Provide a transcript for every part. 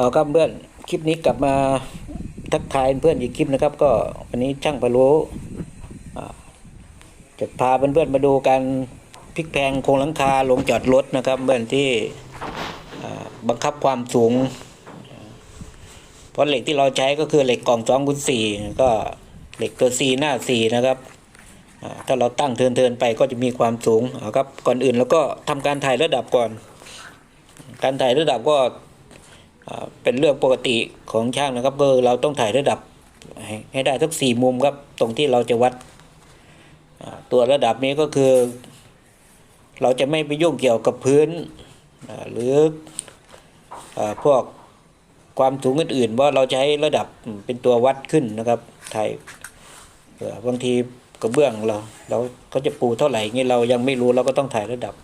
เอาครับเพื่อนคลิปนี้กลับมาทักทายเพื่อนอีกคลิปนะครับ ก็วันนี้ช่างพะโล้จะพาเพื่อนๆมาดูการพลิกแพลงโครงหลังคาลงจอดรถนะครับ เพื่อนที่บังคับความสูง เพราะเหล็กที่เราใช้ก็คือเหล็กกล่องสองคูณสี่ก็เหล็กตัวซีหน้าสี่นะครับถ้าเราตั้งเทินๆไปก็จะมีความสูงเอาครับก่อนอื่นแล้วก็ทำการถ่ายระดับก่อน การถ่ายระดับก็ เป็นเรื่องปกติของช่างนะครับคือเราต้องถ่ายระดับให้ได้ทั้งสี่มุมครับ ตรงที่เราจะวัดตัวระดับนี้ก็คือ เราจะไม่ไปยุ่งเกี่ยวกับพื้นหรืออพวกความสูงอื่นๆว่าเราให้ระดับเป็นตัววัดขึ้นนะครับถ่ายบางทีกระเบื้องเราเราเขาจะปูเท่าไหร่เงี้ยเรายังไม่รู้เราก็ต้องถ่ายระดับ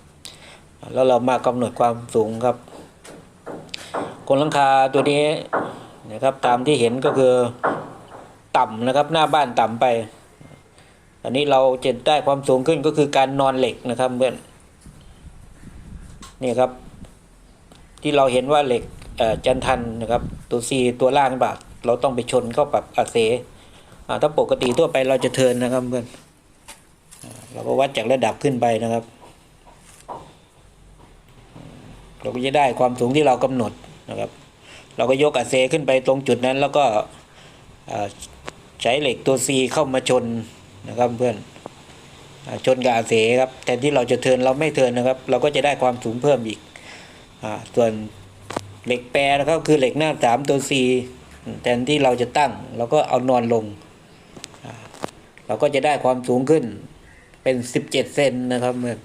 แล้วเรามากำหนดความสูงครับ โครงหลังคาตัวนี้นะครับตามที่เห็นก็คือต่ำนะครับ หน้าบ้านต่ำไป อันนี้เราจะได้ความสูงขึ้นก็คือการนอนเหล็กนะครับเพื่อนนี่ครับ ที่เราเห็นว่าเหล็กจันทันนะครับ ตัวซีตัวล่างบาทเราต้องไปชนเข้ากับอาเสอถ้าปกติทั่วไปเราจะเทินนะครับเพื่อนเราก็วัดจากระดับขึ้นไปนะครับ เราก็จะได้ความสูงที่เรากำหนด นะครับ เราก็ยกอาเซขึ้นไปตรงจุดนั้น แล้วก็ใช้เหล็กตัวซีเข้ามาชนนะครับเพื่อนชนกับอาเซครับแทนที่เราจะเทินเราไม่เทินนะครับ เราก็จะได้ความสูงเพิ่มอีกอส่วนเหล็กแปรนะครับคือเหล็กหน้าสามตัวซีแทนที่เราจะตั้งเราก็เอานอนลง เราก็จะได้ความสูงขึ้นเป็นสิบเจ็ดเซนนะครับเพื่อน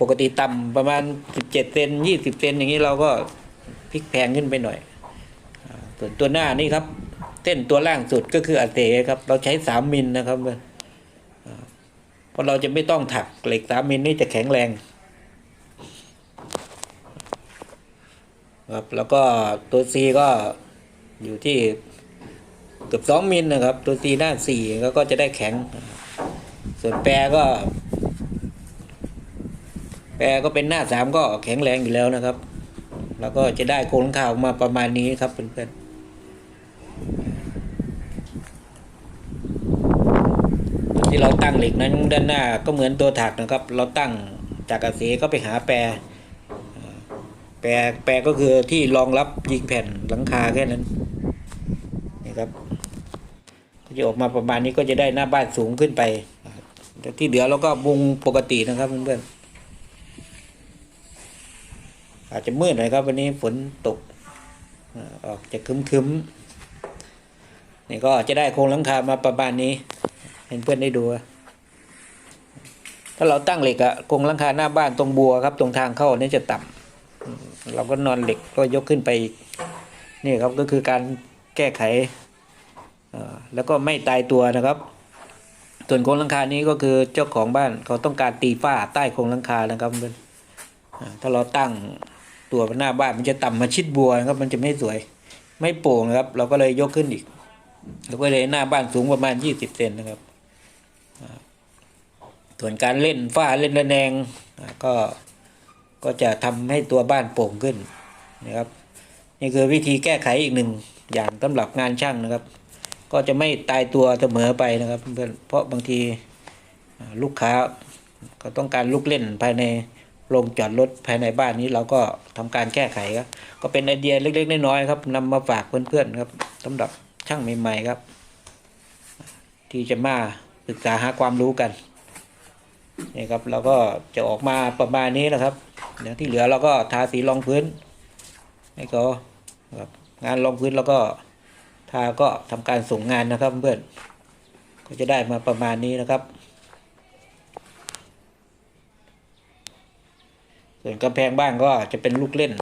ปกติต่ำประมาณสิบเจ็ดเซนยี่สิบเซนอย่างนี้เราก็ พลิกแพงขึ้นไปหน่อยส่วนตัวหน้านี่ครับ เส้นตัวล่างสุดก็คืออาเตครับ เราใช้สามมิลนะครับว่าเพราะเราจะไม่ต้องถักเหล็กสามมิลนี่จะแข็งแรงครับแล้วก็ตัวซีก็อยู่ที่เกือบสองมิลนะครับ ตัวซีหน้าสี่ก็จะได้แข็ง ส่วนแปรก็ แปรก็เป็นหน้าสามก็แข็งแรงอยู่แล้วนะครับ แล้วก็จะได้โครงข่าวมาประมาณนี้ครับเพื่อนๆที่เราตั้งเหล็กนั้นด้านหน้าก็เหมือนตัวถักนะครับ เราตั้งจากอาเสก็ไปหาแปรแปรแปรก็คือที่รองรับยิงแผ่นหลังคาแค่นั้นนี่ครับจะออกมาประมาณนี้ก็จะได้หน้าบ้านสูงขึ้นไปแต่ที่เหลือเราก็มุงปกตินะครับเพื่อนๆ อาจจะมืดหน่อยครับวันนี้ฝนตกออกจะคึมคึมๆนี่ก็จะได้โครงหลังคามาประมาณนี้ เห็นเพื่อนได้ดู ถ้าเราตั้งเหล็กอะโครงหลังคาหน้าบ้านตรงบัวครับ ตรงทางเข้านี่จะต่ำเราก็นอนเหล็กก็ยกขึ้นไปนี่ครับก็คือการแก้ไขแล้วก็ไม่ตายตัวนะครับ ส่วนโครงหลังคานี้ก็คือเจ้าของบ้านเขาต้องการตีฝ้าใต้โครงหลังคานะครับเพื่อนถ้าเราตั้ง ตัวหน้าบ้านมันจะต่ำมาชิดบัวนะครับ มันจะไม่สวย ไม่โปร่งนะครับ เราก็เลยยกขึ้นอีกเราก็เลยหน้าบ้านสูงประมาณยี่สิบเซนนะครับส่วนการเล่นฝ้าเล่นระแนงก็ก็จะทำให้ตัวบ้านโปร่งขึ้นนะครับ นี่คือวิธีแก้ไขอีกหนึ่งอย่างสำหรับงานช่างนะครับ ก็จะไม่ตายตัวเสมอไปนะครับเพื่อนเพราะบางทีลูกค้าก็ต้องการลุกเล่นภายใน โรงจอดรถภายในบ้านนี้เราก็ทำการแก้ไขครับก็เป็นไอเดียเล็ก ๆ น้อยๆครับนำมาฝากเพื่อนๆครับสำหรับช่างใหม่ๆครับ ที่จะมาศึกษาหาความรู้กันนี่ครับเราก็จะออกมาประมาณนี้นะครับเดี๋ยวที่เหลือเราก็ทาสีรองพื้นให้เขาครับงานรองพื้นแล้วก็ทาก็ทำการส่งงานนะครับเพื่อนก็จะได้มาประมาณนี้นะครับ ส่วนกำแพงบ้านก็จะเป็นลูกเล่น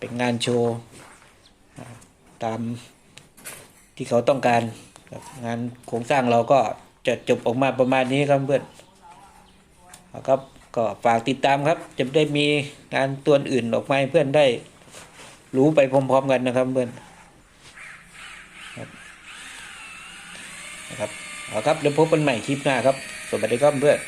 เป็นงานโชว์ตามที่เขาต้องการงานโครงสร้างเราก็จะจบออกมาประมาณนี้ครับเพื่อนครับก็ฝากติดตามครับ จะได้มีงานตัวอื่นออกมาให้เพื่อนได้รู้ไปพร้อมๆกันนะครับเพื่อนครับนะครับเอาครับเดี๋ยวพบกันใหม่คลิปหน้าครับ สวัสดีครับเพื่อน